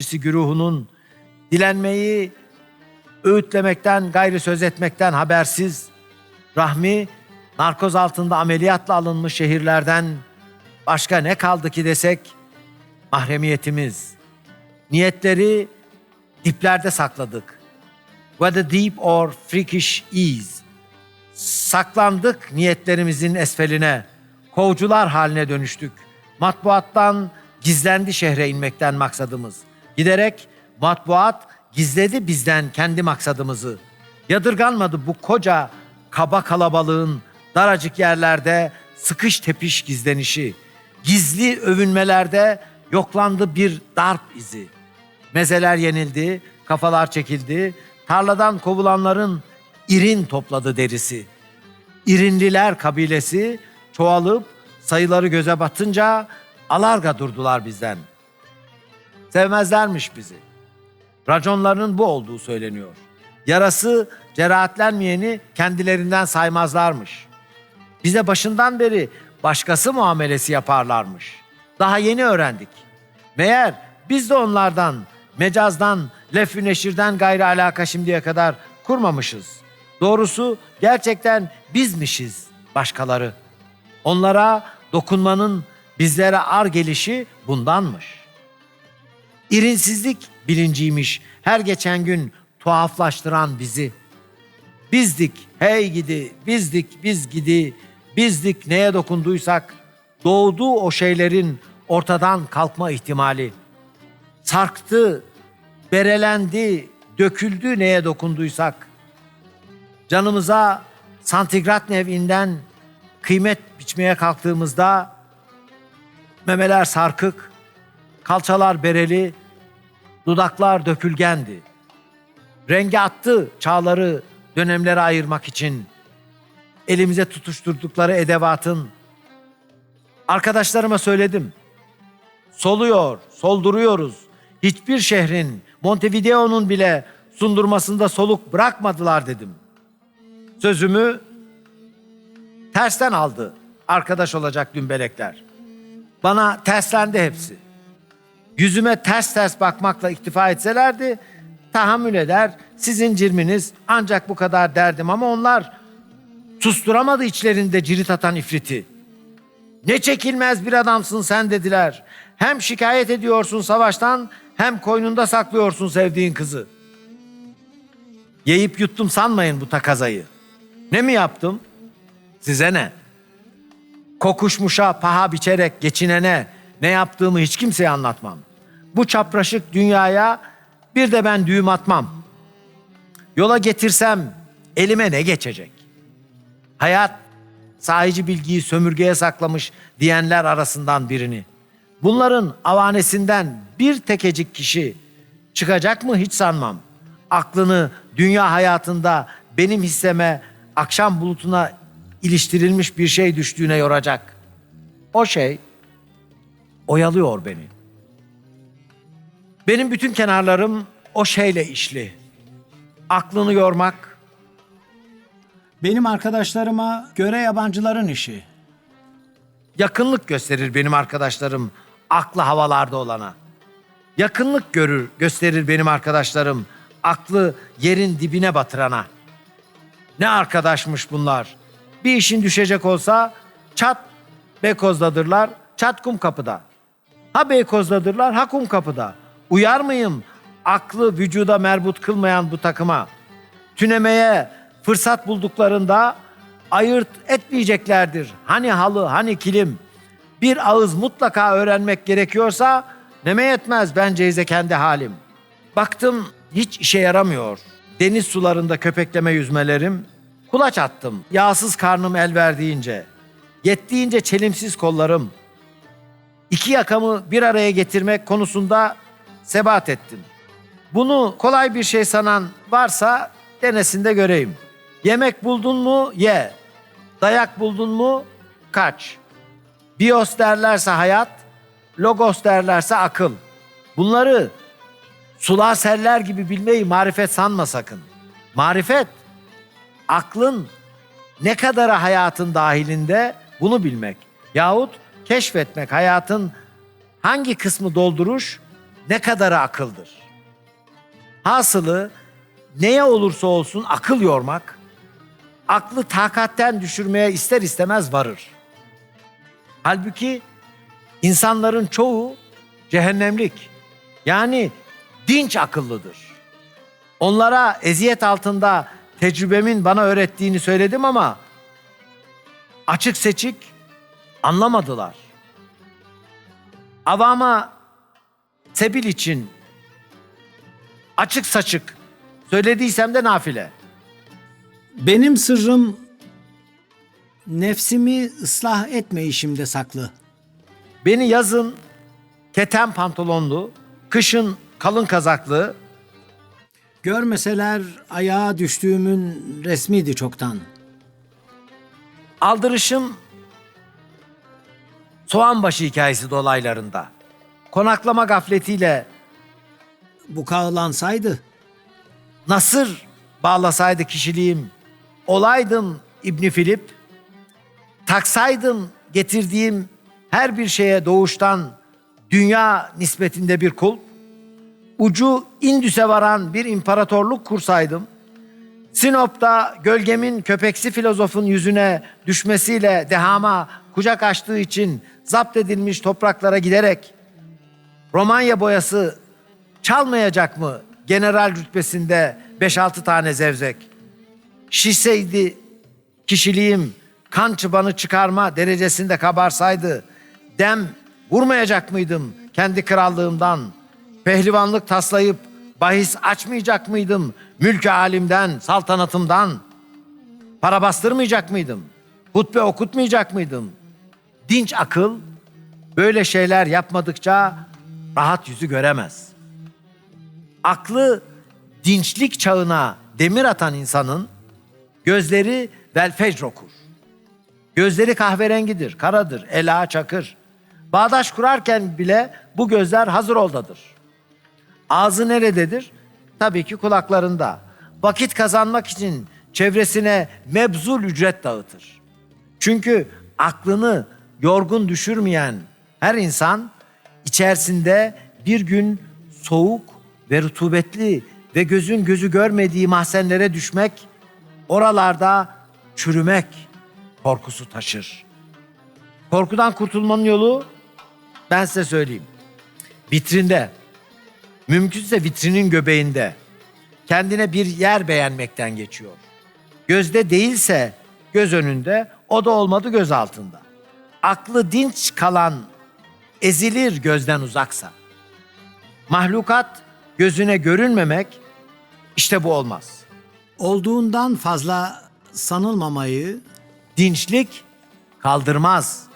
Birisi güruhunun dilenmeyi öğütlemekten, gayri söz etmekten habersiz, Rahmi narkoz altında ameliyatla alınmış şehirlerden başka ne kaldı ki desek mahremiyetimiz. Niyetleri diplerde sakladık. Whether deep or freakish is. Saklandık niyetlerimizin esfeline. Kovcular haline dönüştük. Matbuattan gizlendi şehre inmekten maksadımız. Giderek matbuat gizledi bizden kendi maksadımızı. Yadırganmadı bu koca kaba kalabalığın daracık yerlerde sıkış tepiş gizlenişi. Gizli övünmelerde yoklandı bir darp izi. Mezeler yenildi, kafalar çekildi, tarladan kovulanların irin topladı derisi. İrinliler kabilesi çoğalıp sayıları göze batınca alarga durdular bizden. Sevmezlermiş bizi. Raconlarının bu olduğu söyleniyor. Yarası cerahatlenmeyeni kendilerinden saymazlarmış. Bize başından beri başkası muamelesi yaparlarmış. Daha yeni öğrendik. Meğer biz de onlardan, mecazdan, lef-ü neşirden gayrı alaka şimdiye kadar kurmamışız. Doğrusu gerçekten bizmişiz başkaları. Onlara dokunmanın bizlere ar gelişi bundanmış. İrinsizlik bilinciymiş her geçen gün tuhaflaştıran bizi. Bizdik hey gidi, bizdik biz gidi, bizdik neye dokunduysak doğduğu o şeylerin ortadan kalkma ihtimali. Sarktı, berelendi, döküldü neye dokunduysak. Canımıza santigrat nev'inden kıymet biçmeye kalktığımızda memeler sarkık, kalçalar bereli, dudaklar dökülgendi. Rengi attı çağları dönemlere ayırmak için. Elimize tutuşturdukları edevatın. Arkadaşlarıma söyledim. Soluyor, solduruyoruz. Hiçbir şehrin, Montevideo'nun bile sundurmasında soluk bırakmadılar dedim. Sözümü tersten aldı arkadaş olacak dümbelekler. Bana terslendi hepsi. Yüzüme ters ters bakmakla iktifa etselerdi tahammül eder. Sizin cirminiz ancak bu kadar derdim ama onlar susturamadı içlerinde cirit atan ifriti. Ne çekilmez bir adamsın sen dediler. Hem şikayet ediyorsun savaştan hem koynunda saklıyorsun sevdiğin kızı. Yiyip yuttum sanmayın bu takazayı. Ne mi yaptım? Size ne? Kokuşmuşa paha biçerek geçinene ne yaptığımı hiç kimseye anlatmam. Bu çapraşık dünyaya bir de ben düğüm atmam. Yola getirsem elime ne geçecek? Hayat sahici bilgiyi sömürgeye saklamış diyenler arasından birini. Bunların avanesinden bir tekecik kişi çıkacak mı hiç sanmam. Aklını dünya hayatında benim hisseme akşam bulutuna iliştirilmiş bir şey düştüğüne yoracak. O şey oyalıyor beni. Benim bütün kenarlarım o şeyle işli. Aklını yormak, Benim arkadaşlarıma göre yabancıların işi. yakınlık gösterir benim arkadaşlarım aklı havalarda olana. Yakınlık görür, gösterir benim arkadaşlarım aklı yerin dibine batırana. Ne arkadaşmış bunlar. Bir işin düşecek olsa çat Beykoz'dadırlar, çat kum kapıda. Ha Beykoz'dadırlar, ha kum kapıda. Uyar mıyım aklı vücuda merbut kılmayan bu takıma? Tünemeye fırsat bulduklarında ayırt etmeyeceklerdir. Hani halı, hani kilim. Bir ağız mutlaka öğrenmek gerekiyorsa neme yetmez bence kendi halim. Baktım hiç işe yaramıyor. Deniz sularında köpekleme yüzmelerim. Kulaç attım. Yağsız karnım el verdiğince. Yettiğince çelimsiz kollarım. İki yakamı bir araya getirmek konusunda sebat ettim. Bunu kolay bir şey sanan varsa denesin de göreyim. Yemek buldun mu ye. Dayak buldun mu kaç. Bios derlerse hayat, logos derlerse akıl. Bunları sulağa seller gibi bilmeyi marifet sanma sakın. Marifet, aklın ne kadarı hayatın dahilinde bunu bilmek. Yahut keşfetmek hayatın hangi kısmı dolduruş, ne kadarı akıldır? Hasılı neye olursa olsun akıl yormak, aklı takatten düşürmeye ister istemez varır. Halbuki insanların çoğu cehennemlik. Yani dinç akıllıdır. Onlara eziyet altında tecrübemin bana öğrettiğini söyledim ama açık seçik anlamadılar. Avama sebil için açık saçık söylediysem de nafile. Benim sırrım nefsimi ıslah etmeyişimde saklı. Beni yazın keten pantolonlu, kışın kalın kazaklı, Görmeseler ayağa düştüğümün resmiydi çoktan. aldırışım soğanbaşı hikayesi dolaylarında. Konaklama gafletiyle Bu kağılansaydı nasır bağlasaydı kişiliğim, olaydım İbni Filip, taksaydım getirdiğim her bir şeye doğuştan dünya nispetinde bir kul, ucu Indüs'e varan bir imparatorluk kursaydım, Sinop'ta gölgemin köpeksi filozofun yüzüne düşmesiyle dehama kucak açtığı için zapt edilmiş topraklara giderek Romanya boyası çalmayacak mı general rütbesinde 5-6 tane zevzek? Şişseydi kişiliğim kan çıbanı çıkarma derecesinde kabarsaydı dem vurmayacak mıydım kendi krallığımdan? Pehlivanlık taslayıp bahis açmayacak mıydım mülkü alimden, saltanatımdan? Para bastırmayacak mıydım? Hutbe okutmayacak mıydım? Dinç akıl böyle şeyler yapmadıkça rahat yüzü göremez. Aklı dinçlik çağına demir atan insanın gözleri velfecr okur. Gözleri kahverengidir, karadır, ela çakır. Bağdaş kurarken bile bu gözler hazır oldadır. Ağzı nerededir? Tabii ki kulaklarında. Vakit kazanmak için çevresine mebzul ücret dağıtır. Çünkü aklını yorgun düşürmeyen her insan içerisinde bir gün soğuk ve rutubetli ve gözün gözü görmediği mahzenlere düşmek, oralarda çürümek korkusu taşır. Korkudan kurtulmanın yolu ben size söyleyeyim. Vitrinde, mümkünse vitrinin göbeğinde kendine bir yer beğenmekten geçiyor. Gözde değilse göz önünde, o da olmadı göz altında. Aklı dinç kalan ezilir gözden uzaksa. Mahlukat gözüne görünmemek işte bu olmaz. olduğundan fazla sanılmamayı, Dinçlik kaldırmaz.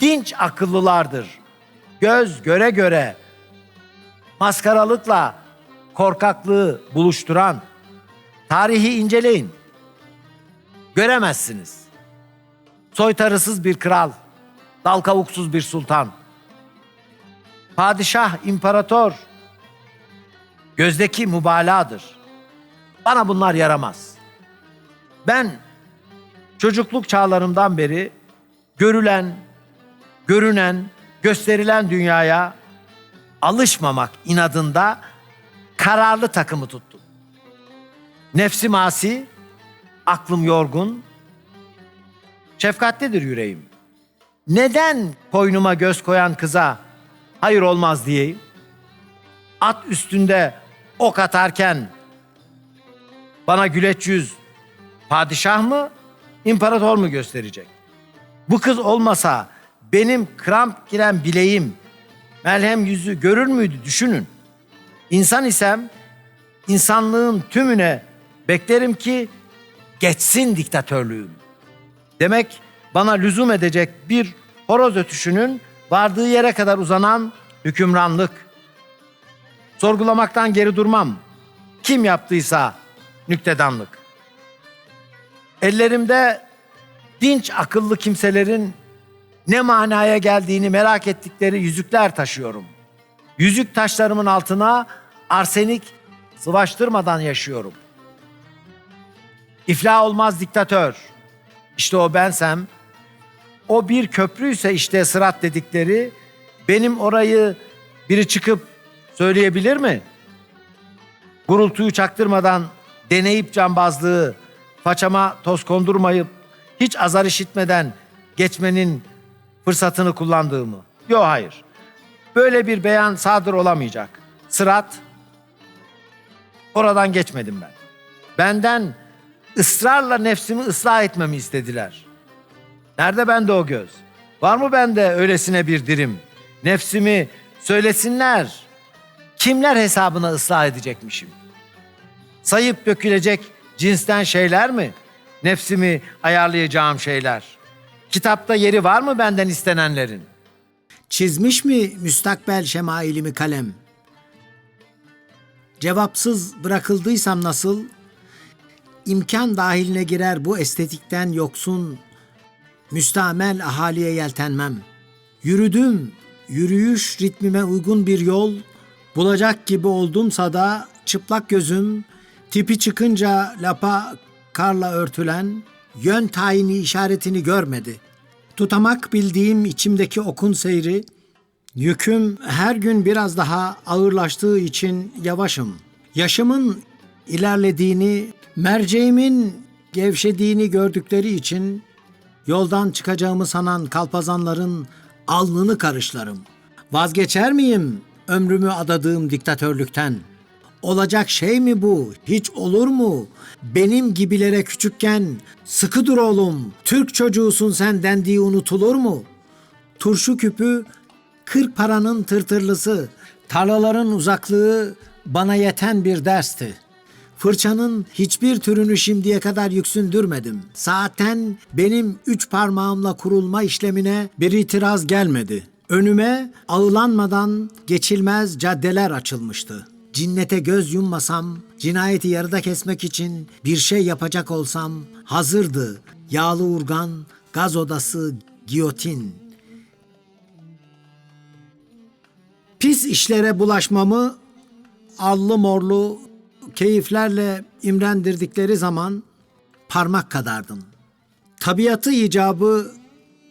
Dinç akıllılardır. Göz göre göre maskaralıkla korkaklığı buluşturan tarihi inceleyin. Göremezsiniz. Soytarısız bir kral, dal kavuksuz bir sultan. Padişah, imparator. Gözdeki mübalağadır. Bana bunlar yaramaz. Ben çocukluk çağlarımdan beri görülen, görünen, gösterilen dünyaya alışmamak inadında kararlı takımı tuttum. Nefsim asi, aklım yorgun, şefkatlidir yüreğim. Neden koynuma göz koyan kıza hayır olmaz diyeyim? At üstünde ok atarken bana güleç yüz padişah mı, imparator mu gösterecek? Bu kız olmasa benim kramp giren bileğim, melhem yüzü görür müydü düşünün. İnsan isem insanlığın tümüne beklerim ki geçsin diktatörlüğüm. Demek bana lüzum edecek bir horoz ötüşünün vardığı yere kadar uzanan hükümranlık. Sorgulamaktan geri durmam. Kim yaptıysa nüktedanlık. Ellerimde dinç akıllı kimselerin ne manaya geldiğini merak ettikleri yüzükler taşıyorum. Yüzük taşlarımın altına arsenik sıvaştırmadan yaşıyorum. İflah olmaz diktatör. İşte o bensem, o bir köprüyse işte sırat dedikleri, benim orayı biri çıkıp Söyleyebilir mi? Gurultuyu çaktırmadan deneyip cambazlığı, façama toz kondurmayıp hiç azar işitmeden geçmenin fırsatını kullandığımı. Yok hayır. Böyle bir beyan sadır olamayacak. Sırat oradan geçmedim ben. Benden ısrarla nefsimi ıslah etmemi istediler. Nerede bende o göz? Var mı bende öylesine bir dirim? Nefsimi söylesinler. Kimler hesabına ıslah edecekmişim? Sayıp dökülecek cinsten şeyler mi? Nefsimi ayarlayacağım şeyler. Kitapta yeri var mı benden istenenlerin? Çizmiş mi müstakbel şemailimi kalem? Cevapsız bırakıldıysam nasıl? imkan dahiline girer bu estetikten yoksun, müstamel ahaliye yeltenmem. Yürüdüm, yürüyüş ritmime uygun bir yol, bulacak gibi oldumsa da çıplak gözüm, tipi çıkınca lapa karla örtülen, yön tayini işaretini görmedi. Tutamak bildiğim içimdeki okun seyri, Yüküm her gün biraz daha ağırlaştığı için yavaşım. Yaşımın ilerlediğini, merceğimin gevşediğini gördükleri için yoldan çıkacağımı sanan kalpazanların alnını karışlarım. Vazgeçer miyim ömrümü adadığım diktatörlükten? Olacak şey mi bu? Hiç olur mu? Benim gibilere küçükken sıkı dur oğlum, Türk çocuğusun sen dendiği unutulur mu?'' Turşu küpü kırk paranın tırtırlısı, tarlaların uzaklığı bana yeten bir dersti. Fırçanın hiçbir türünü şimdiye kadar yüksündürmedim. Zaten benim üç parmağımla kurulma işlemine bir itiraz gelmedi. Önüme ağılanmadan geçilmez caddeler açılmıştı. Cinnete göz yummasam, cinayeti yarıda kesmek için bir şey yapacak olsam hazırdı. Yağlı urgan, gaz odası, giyotin. Pis işlere bulaşmamı allı morlu keyiflerle imrendirdikleri zaman parmak kadardım. Tabiatı icabı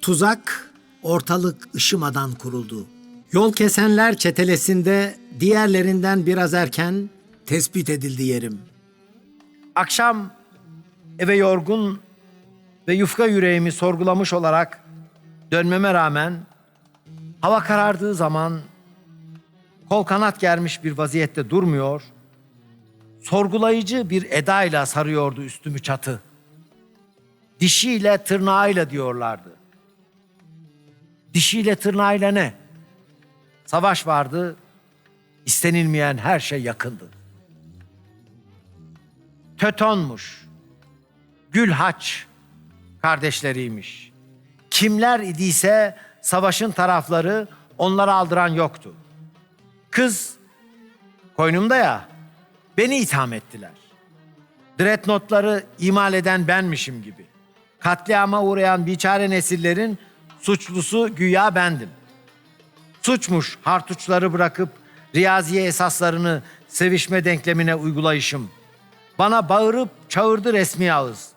tuzak ortalık ışımadan kuruldu. Yol kesenler çetelesinde diğerlerinden biraz erken tespit edildi yerim. Akşam eve yorgun ve yufka yüreğimi sorgulamış olarak dönmeme rağmen hava karardığı zaman kol kanat germiş bir vaziyette durmuyor, sorgulayıcı bir edayla sarıyordu üstümü çatı. Dişiyle tırnağıyla diyorlardı. Dişiyle tırnağıyla ne? Savaş vardı, istenilmeyen her şey yakındı. Tötonmuş, Gülhaç kardeşleriymiş. Kimler idiyse savaşın tarafları onları aldıran yoktu. Kız koynumda ya beni itham ettiler. Dreadnought'ları imal eden benmişim gibi. Katliama uğrayan biçare nesillerin suçlusu güya bendim. Suçmuş hartuçları bırakıp riyaziye esaslarını sevişme denklemine uygulayışım. Bana bağırıp çağırdı resmi ağız.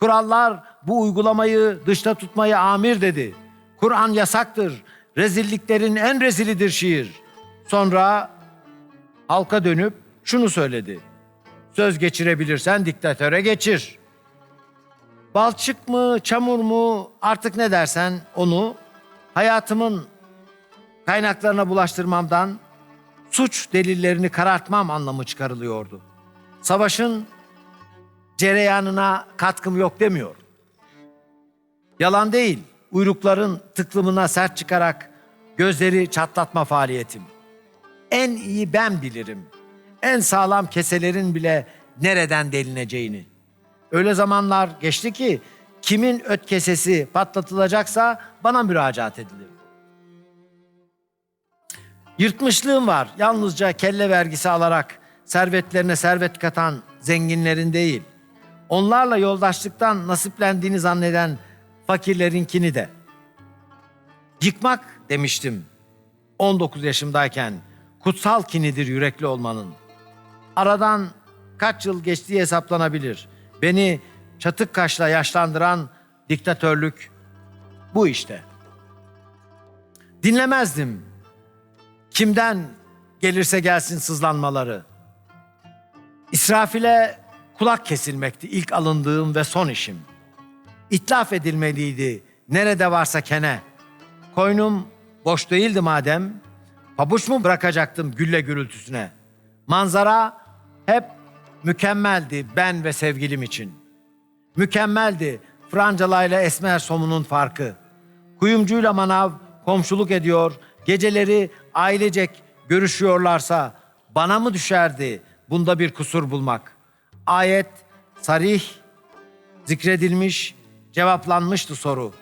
Kurallar bu uygulamayı dışta tutmayı amir dedi. Kur'an yasaktır. Rezilliklerin en rezilidir şiir. Sonra halka dönüp şunu söyledi. Söz geçirebilirsen diktatöre geçir. Balçık mı, çamur mu artık ne dersen onu hayatımın kaynaklarına bulaştırmamdan suç delillerini karartmam anlamı çıkarılıyordu. Savaşın cereyanına katkım yok demiyorum. Yalan değil, uyrukların tıklımına sert çıkarak gözleri çatlatma faaliyetim. En iyi ben bilirim. En sağlam keselerin bile nereden delineceğini. Öyle zamanlar geçti ki kimin öt kesesi patlatılacaksa bana müracaat edilir. Yırtmışlığım var. Yalnızca kelle vergisi alarak servetlerine servet katan zenginlerin değil. Onlarla yoldaşlıktan nasiplendiğini zanneden fakirlerinkini de. Yıkmak demiştim 19 yaşımdayken kutsal kinidir yürekli olmanın. Aradan kaç yıl geçtiği hesaplanabilir. Beni çatık kaşla yaşlandıran diktatörlük bu işte. Dinlemezdim. Kimden gelirse gelsin sızlanmaları. İsrafile kulak kesilmekti ilk alındığım ve son işim. İtlaf edilmeliydi nerede varsa kene. Koynum boş değildi madem, pabuç mu bırakacaktım gülle gürültüsüne? Manzara hep mükemmeldi ben ve sevgilim için. Mükemmeldi Francalayla Esmer Somun'un farkı. Kuyumcuyla manav komşuluk ediyor, geceleri ailecek görüşüyorlarsa bana mı düşerdi bunda bir kusur bulmak? Ayet sarih zikredilmiş, cevaplanmıştı soru.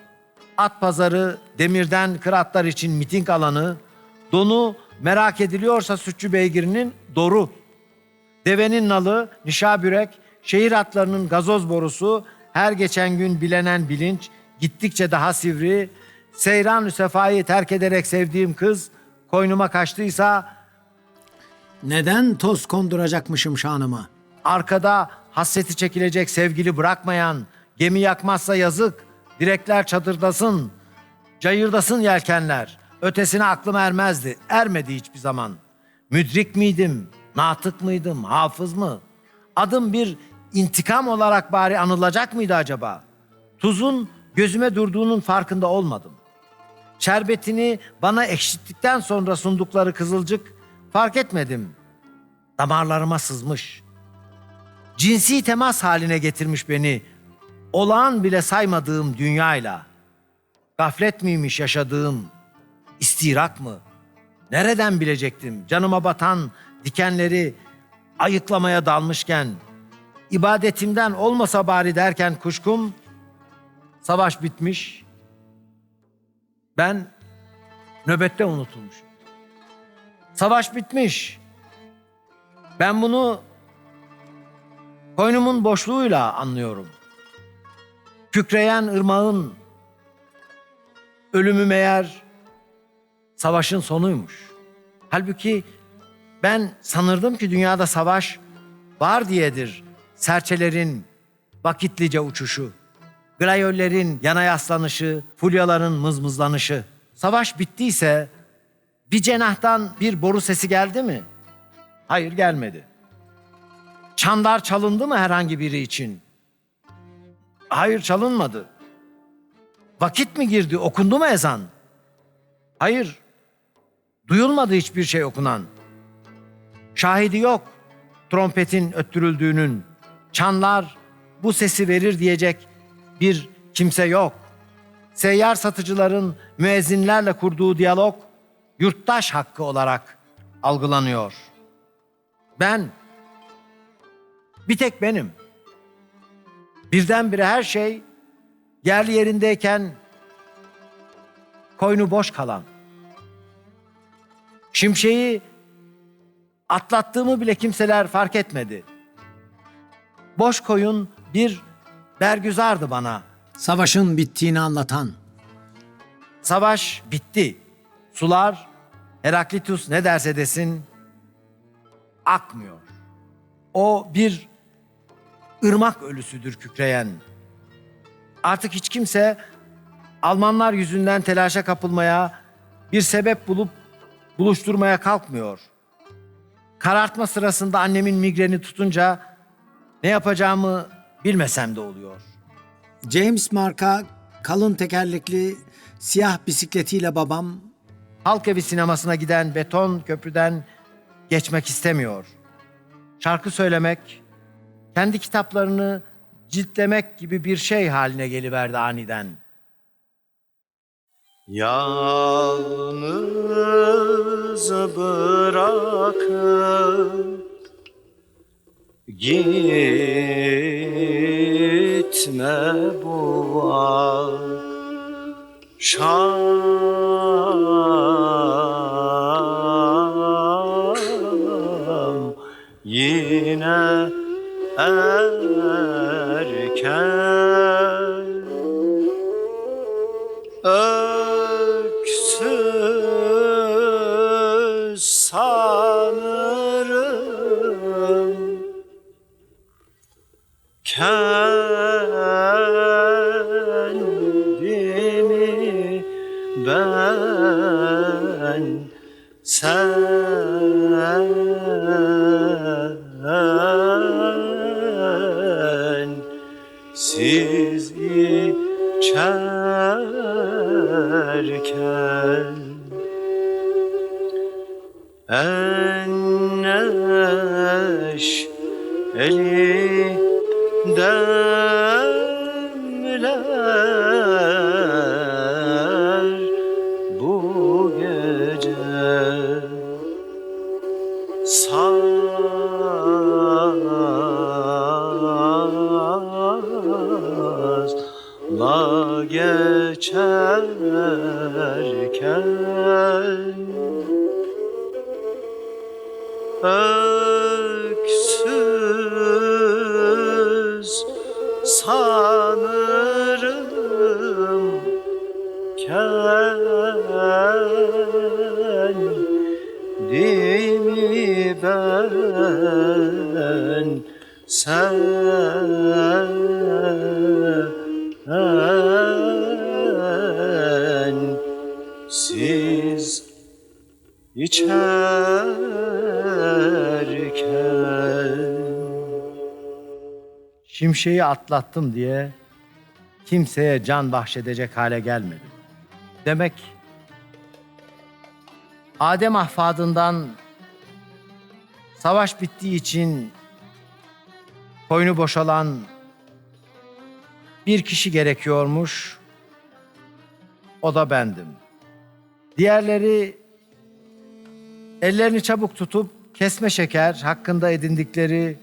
At pazarı, demirden kıratlar için miting alanı, donu merak ediliyorsa Sütçü Beygir'inin doru. Devenin nalı, nişabürek, şehir atlarının gazoz borusu, her geçen gün bilenen bilinç, gittikçe daha sivri, seyran sefayı terk ederek sevdiğim kız, koynuma kaçtıysa Neden toz konduracakmışım şanıma? Arkada hasreti çekilecek sevgili bırakmayan, gemi yakmazsa yazık, direkler çadırdasın, cayırdasın yelkenler. Ötesine aklım ermezdi, ermedi hiçbir zaman. Müdrik miydim, natık mıydım, hafız mı? Adım bir intikam olarak bari anılacak mıydı acaba? Tuzun gözüme durduğunun farkında olmadım. Şerbetini bana ekşittikten sonra sundukları kızılcık fark etmedim. Damarlarıma sızmış.'' cinsi temas haline getirmiş beni olağan bile saymadığım dünyayla. Gaflet miymiş yaşadığım, istirak mı? Nereden bilecektim canıma batan dikenleri ayıklamaya dalmışken, ibadetimden olmasa bari derken kuşkum, savaş bitmiş, ben nöbette unutulmuşum. Savaş bitmiş. Ben bunu Koynumun boşluğuyla anlıyorum. Kükreyen ırmağın ölümü meğer savaşın sonuymuş. Halbuki ben sanırdım ki dünyada savaş var diyedir. Serçelerin vakitlice uçuşu, glayollerin yana yaslanışı, fulyaların mızmızlanışı. Savaş bittiyse bir cenahtan bir boru sesi geldi mi? Hayır gelmedi. Çanlar çalındı mı herhangi biri için? Hayır çalınmadı. Vakit mi girdi? Okundu mu ezan? Hayır. Duyulmadı hiçbir şey okunan. Şahidi yok. Trompetin öttürüldüğünün. Çanlar bu sesi verir diyecek bir kimse yok. Seyyar satıcıların müezzinlerle kurduğu diyalog yurttaş hakkı olarak algılanıyor. Ben bir tek benim. Birdenbire her şey yerli yerindeyken koynu boş kalan. Şimşeği atlattığımı bile kimseler fark etmedi. Boş koyun bir bergüzardı bana. Savaşın bittiğini anlatan. Savaş bitti. Sular Heraklitus ne derse desin akmıyor. O bir ırmak ölüsüdür kükreyen. Artık hiç kimse Almanlar yüzünden telaşa kapılmaya, bir sebep bulup buluşturmaya kalkmıyor. Karartma sırasında annemin migreni tutunca ne yapacağımı bilmesem de oluyor. James marka kalın tekerlekli siyah bisikletiyle babam Halk evi sinemasına giden beton köprüden geçmek istemiyor. Şarkı söylemek, kendi kitaplarını ciltlemek gibi bir şey haline geliverdi aniden. Yalnız bırakıp gitme bu akşam yine erken içerken Şimşeği atlattım diye kimseye can bahşedecek hale gelmedim. Demek Adem ahfadından savaş bittiği için koynu boşalan bir kişi gerekiyormuş. O da bendim. Diğerleri ellerini çabuk tutup kesme şeker hakkında edindikleri